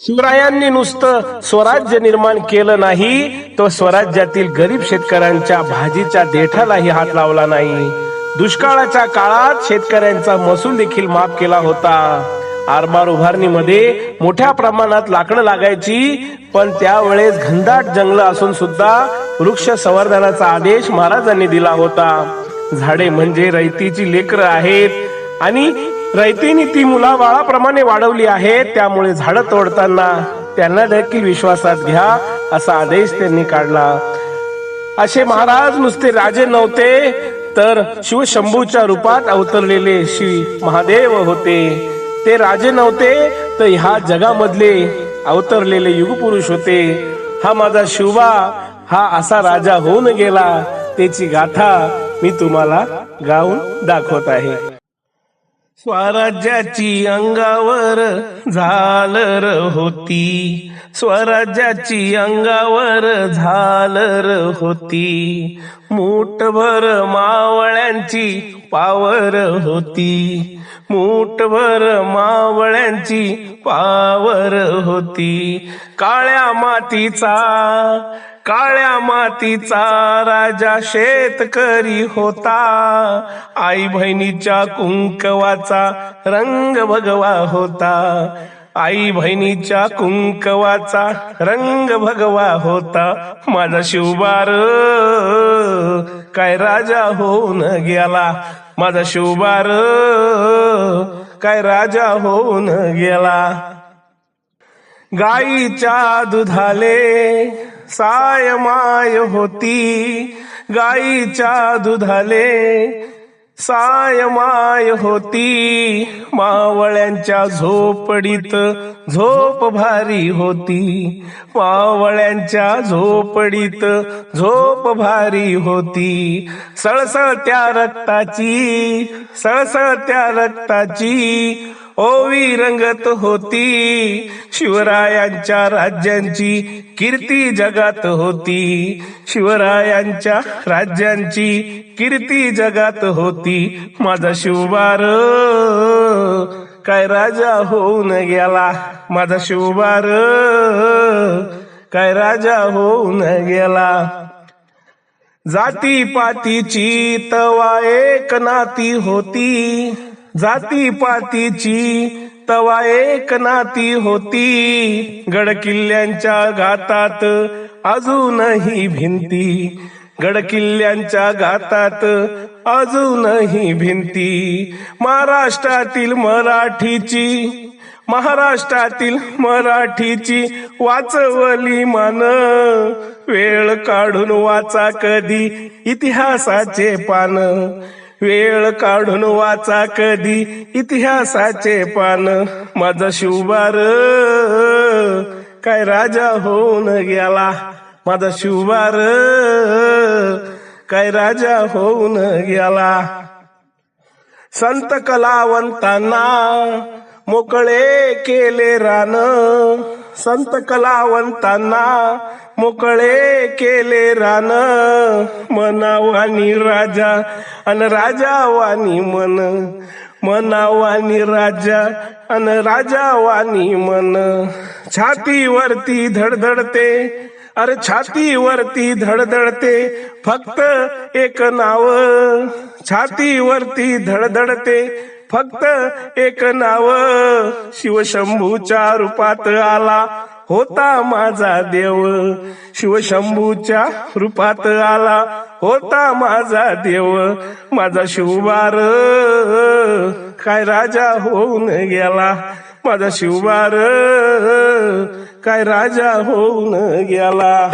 शिवरायांनी नुसतं स्वराज्य निर्माण केलं नाही तर स्वराज्यातील गरीब शेतकऱ्यांच्या भाजीच्या देठालाही हात लावला नाही. दुष्काळाच्या काळात शेतकऱ्यांचा महसूल देखील माफ केला होता. आरमार उभारणीमध्ये मोठ्या प्रमाणात लाकडं लागायची पण त्यावेळेस घनदाट जंगल असून सुद्धा वृक्ष संवर्धनाचा आदेश महाराजांनी दिला होता. झाडे म्हणजे रैतीची लेकरं आहेत आणि रयतेने ती मुलाबाळाप्रमाणे वाढवली आहेत त्यामुळे झाडं तोडताना त्यांना देखील विश्वासात घ्या असा आदेश त्यांनी काढला. असे महाराज नुसते राजे नव्हते तर शिवशंभूच्या रूपात अवतरलेले श्री महादेव होते. ते राजे नव्हते तर ह्या जगामधले अवतरलेले युगपुरुष होते. हा माझा शिवबा हा असा राजा होऊन गेला. त्याची गाथा मी तुम्हाला गाऊन दाखवत आहे. स्वराज्याची अंगावर झालर होती. स्वराज्याची अंगावर झालर होती. मूठभर मावळ्यांची पावर होती. मूठभर मावळ्यांची पावर होती. काळ्या मातीचा काळ्या मातीचा राजा शेतकरी होता. आई बहिणीच्या कुंकवाचा रंग भगवा होता. आई बहिणीच्या कुंकवाचा रंग भगवा होता. माझा शिवबार काय राजा होऊन गेला. माझा शिवबार काय राजा होऊन गेला. गाईच्या दुधाले साय माय होती. गाईच्या दुधाले साय माय होती मावळ्यांच्या झोपडीत. झोप भारी होती मावळ्यांच्या झोपडीत. झोप भारी होती. सळसळत्या रक्ताची सळसळत्या रक्ताची. ओवी रंगत होती. शिवरायांच्या राज्यांची कीर्ती जगात होती. शिवरायांच्या राज्यांची कीर्ती जगात होती. माझा शिवबार काय राजा होऊन गेला. माझा शिवबार काय राजा होऊन गेला. जाती पातीची तवा एक नाती होती. जाती पातीची तवा एक नाती होती. गड किल्ल्यांच्या घातात अजूनही भिंती. गड किल्ल्यांच्या घातात अजूनही भिंती. महाराष्ट्रातील मराठीची महाराष्ट्रातील मराठीची वाचवली मान. वेळ काढून वाचा कधी इतिहासाचे पान. वेळ काढून वाचा कधी इतिहासाचे पान. माझा शिवबार काय राजा होऊन गेला. माझा शिवबार काय राजा होऊन गेला. संत कलावंतांना मोकळे केले रान. संत कलावंतांना मोकळे केले रान. मनावानी राजा अन राजावानी मन. मनावानी राजा अन राजावानी मन. छातीवरती धडधडते अरे छातीवरती धडधडते फक्त एक नाव. छातीवरती धडधडते फक्त एक नाव. शिवशंभूच्या रूपात आला होता माझा देव. शिवशंभूच्या रूपात आला होता माझा देव. माझा शिवबार काय राजा होऊन गेला. माझा शिवबार काय राजा होऊन गेला.